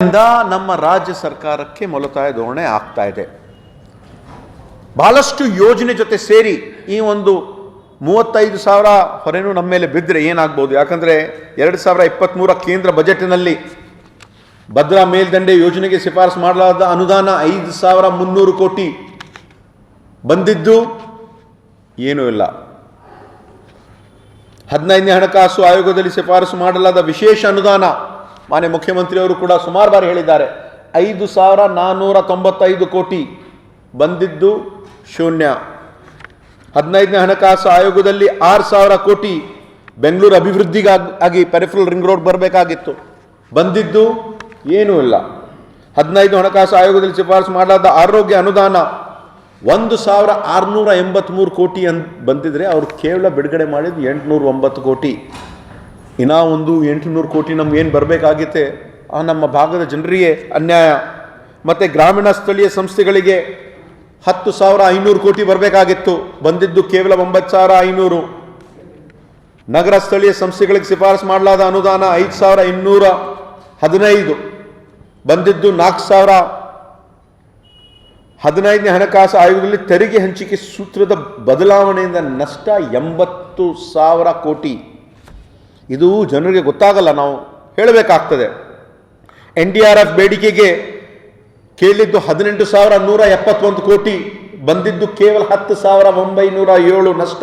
ನಮ್ಮ ರಾಜ್ಯ ಸರ್ಕಾರಕ್ಕೆ ಮೊಲತಾಯ ಧೋರಣೆ ಆಗ್ತಾ ಇದೆ. ಬಹಳಷ್ಟು ಯೋಜನೆ ಜೊತೆ ಸೇರಿ ಈ ಒಂದು ಮೂವತ್ತೈದು ಸಾವಿರ ಹೊರೆನೂ ನಮ್ಮ ಮೇಲೆ ಬಿದ್ದರೆ ಏನಾಗ್ಬೋದು? ಯಾಕಂದರೆ ಎರಡು ಸಾವಿರ ಇಪ್ಪತ್ತ್ಮೂರ ಕೇಂದ್ರ ಬಜೆಟ್ನಲ್ಲಿ ಭದ್ರಾ ಮೇಲ್ದಂಡೆ ಯೋಜನೆಗೆ ಶಿಫಾರಸು ಮಾಡಲಾದ ಅನುದಾನ ಐದು ಸಾವಿರ ಮುನ್ನೂರು ಕೋಟಿ ಬಂದಿದ್ದು ಏನೂ ಇಲ್ಲ. ಹದಿನೈದನೇ ಹಣಕಾಸು ಆಯೋಗದಲ್ಲಿ ಶಿಫಾರಸು ಮಾಡಲಾದ ವಿಶೇಷ ಅನುದಾನ ಮಾನ್ಯ ಮುಖ್ಯಮಂತ್ರಿಯವರು ಕೂಡ ಸುಮಾರು ಬಾರಿ ಹೇಳಿದ್ದಾರೆ. ಐದು ಸಾವಿರ ನಾನ್ನೂರ ತೊಂಬತ್ತೈದು ಕೋಟಿ ಬಂದಿದ್ದು ಶೂನ್ಯ. ಹದಿನೈದನೇ ಹಣಕಾಸು ಆಯೋಗದಲ್ಲಿ ಆರು ಸಾವಿರ ಕೋಟಿ ಬೆಂಗಳೂರು ಅಭಿವೃದ್ಧಿಗಾಗಿ ಪೆರಿಫರಲ್ ರಿಂಗ್ ರೋಡ್ ಬರಬೇಕಾಗಿತ್ತು. ಬಂದಿದ್ದು ಏನೂ ಇಲ್ಲ. ಹದಿನೈದು ಹಣಕಾಸು ಆಯೋಗದಲ್ಲಿ ಶಿಫಾರಸು ಮಾಡಲಾದ ಆರೋಗ್ಯ ಅನುದಾನ ಒಂದು ಸಾವಿರ ಆರುನೂರ ಎಂಬತ್ತ್ಮೂರು ಕೋಟಿ ಅಂತ ಬಂದಿದ್ರೆ ಅವರು ಕೇವಲ ಬಿಡುಗಡೆ ಮಾಡಿದ್ದು ಎಂಟುನೂರ ಒಂಬತ್ತು ಕೋಟಿ. ಇನ್ನೂ ಒಂದು ಎಂಟುನೂರು ಕೋಟಿ ನಮ್ಗೆ ಏನು ಬರಬೇಕಾಗಿತ್ತೆ? ಆ ನಮ್ಮ ಭಾಗದ ಜನರಿಗೆ ಅನ್ಯಾಯ. ಮತ್ತು ಗ್ರಾಮೀಣ ಸ್ಥಳೀಯ ಸಂಸ್ಥೆಗಳಿಗೆ ಹತ್ತು ಸಾವಿರ ಐನೂರು ಕೋಟಿ ಬರಬೇಕಾಗಿತ್ತು. ಬಂದಿದ್ದು ಕೇವಲ ಒಂಬತ್ತು ಸಾವಿರ ಐನೂರು. ನಗರ ಸ್ಥಳೀಯ ಸಂಸ್ಥೆಗಳಿಗೆ ಶಿಫಾರಸು ಮಾಡಲಾದ ಅನುದಾನ ಐದು ಸಾವಿರ ಇನ್ನೂರ ಹದಿನೈದು. ಬಂದಿದ್ದು ನಾಲ್ಕು ಸಾವಿರ. ಹದಿನೈದನೇ ಹಣಕಾಸು ಆಯೋಗದಲ್ಲಿ ತೆರಿಗೆ ಹಂಚಿಕೆ ಸೂತ್ರದ ಬದಲಾವಣೆಯಿಂದ ನಷ್ಟ ಎಂಬತ್ತು ಸಾವಿರ ಕೋಟಿ. ಇದು ಜನರಿಗೆ ಗೊತ್ತಾಗಲ್ಲ ನಾವು ಹೇಳಬೇಕಾಗ್ತದೆ. ಎನ್ ಡಿ ಆರ್ ಎಫ್ ಬೇಡಿಕೆಗೆ ಕೇಳಿದ್ದು ಹದಿನೆಂಟು ಸಾವಿರ ನೂರ ಎಪ್ಪತ್ತೊಂದು ಕೋಟಿ, ಬಂದಿದ್ದು ಕೇವಲ ಹತ್ತು ಸಾವಿರ ಒಂಬೈನೂರ ಏಳು ನಷ್ಟ.